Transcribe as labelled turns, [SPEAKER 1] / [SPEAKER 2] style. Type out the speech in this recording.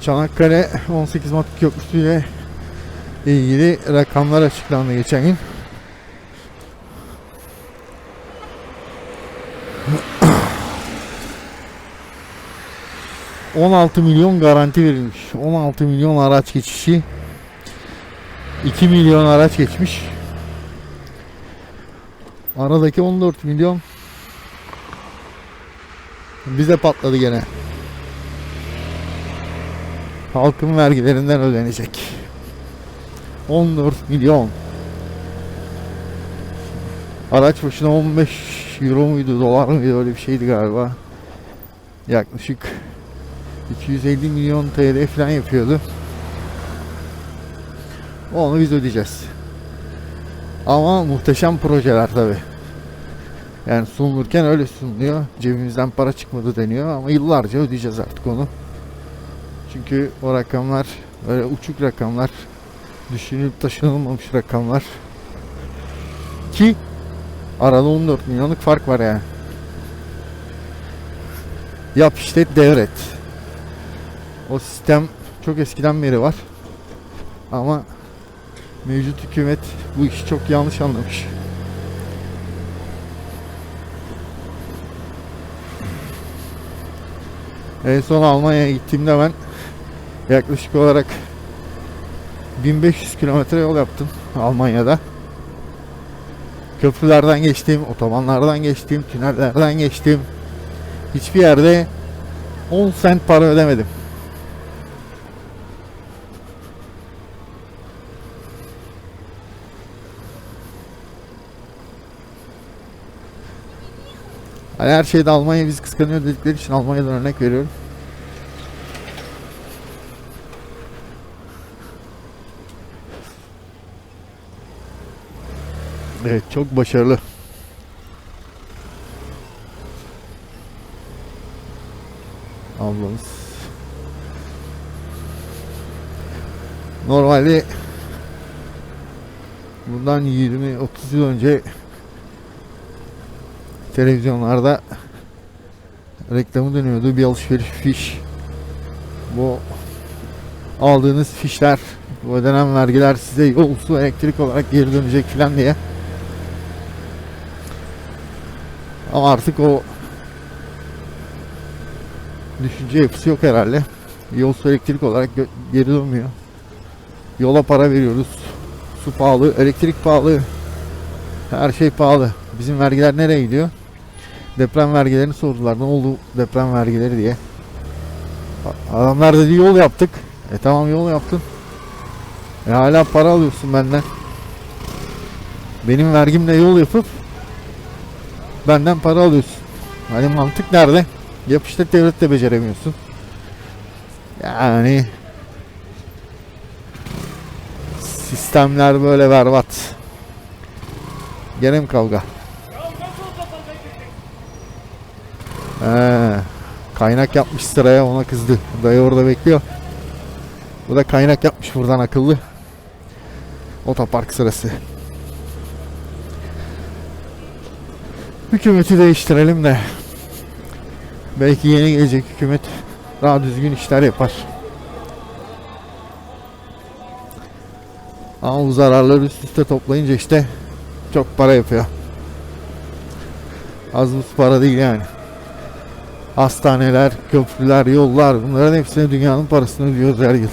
[SPEAKER 1] Çanakkale 18 Mart Köprüsü ile ilgili rakamlar açıklandı geçen gün. ...16 milyon garanti verilmiş. 16 milyon araç geçişi... ...2 milyon araç geçmiş. Aradaki 14 milyon... ...bize patladı gene. Halkın vergilerinden ödenecek. 14 milyon. Araç başına 15 euro muydu, dolar mıydı öyle bir şeydi galiba. Yaklaşık 250 milyon TL falan yapıyordu. Onu biz ödeyeceğiz. Ama muhteşem projeler tabi. Yani sunulurken öyle sunuluyor. Cebimizden para çıkmadı deniyor ama yıllarca ödeyeceğiz artık onu. Çünkü o rakamlar böyle uçuk rakamlar. Düşünülüp taşınılmamış rakamlar. Ki arada 14 milyonluk fark var yani. Yap işlet devret. O sistem çok eskiden beri var. Ama mevcut hükümet bu işi çok yanlış anlamış. En son Almanya'ya gittiğimde ben yaklaşık olarak 1500 kilometre yol yaptım Almanya'da. Köprülerden geçtim, otobanlardan geçtim, tünellerden geçtim. Hiçbir yerde 10 sent para ödemedim. Hani her şeyde Almanya bizi kıskanıyor dedikleri için Almanya'dan örnek veriyorum. Evet çok başarılı. Ablamız. Normalde bundan 20-30 yıl önce televizyonlarda reklamı dönüyordu. Bir alışveriş fiş. Bu aldığınız fişler, bu ödenen vergiler size yol, su, elektrik olarak geri dönecek filan diye. Ama artık o düşünce yapısı yok herhalde. Yol su elektrik olarak geri dönmüyor. Yola para veriyoruz. Su pahalı, elektrik pahalı. Her şey pahalı. Bizim vergiler nereye gidiyor? Deprem vergilerini sordular. Ne oldu deprem vergileri diye. Adamlar dedi yol yaptık. E tamam yol yaptın. E hala para alıyorsun benden. Benim vergimle yol yapıp benden para alıyorsun. Hani mantık nerede? Yap işte devlet de beceremiyorsun. Yani sistemler böyle berbat. Gene mi kavga? He, kaynak yapmış sıraya ona kızdı. Dayı orada bekliyor. Bu da kaynak yapmış buradan akıllı. Otopark sırası. Hükümeti değiştirelim de belki yeni gelecek hükümet daha düzgün işler yapar. Ama bu zararları üst üste toplayınca işte çok para yapıyor. Az buz para değil yani. Hastaneler, köprüler, yollar bunların hepsine dünyanın parasını ödüyoruz her yıl.